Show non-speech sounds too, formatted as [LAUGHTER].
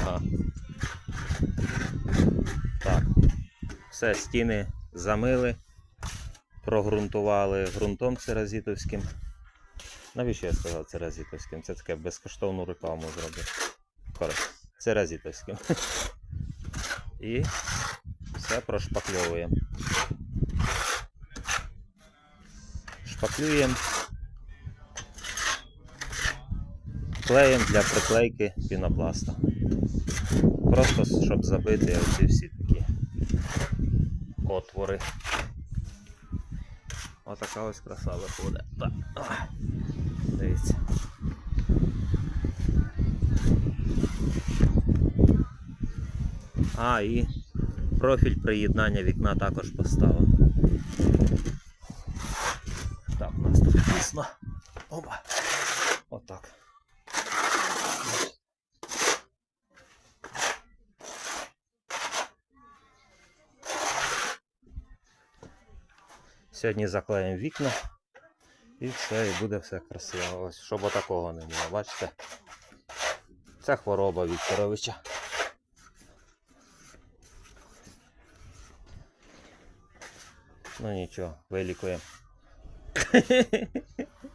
Ага. Так. Все, стіни замили, прогрунтували ґрунтом церазітовським. Навіщо я сказав церазітовським? Це таке безкоштовну рекламу зробив. Коротше, церазітовським. [LAUGHS] І все прошпакльовуємо. Шпаклюємо клеєм для приклейки пінопласта. Просто щоб забити оці всі такі отвори. Отака ось краса виходить. Так. Дивіться. А, і профіль приєднання вікна також поставив. Так, у нас тут тісно. Опа. Отак. Сьогодні заклеїмо вікна і все, і буде все красиво. Ось, щоб отакого не було. Бачите? Це хвороба Вікторовича. Ну нічого, вилікуємо. [LAUGHS]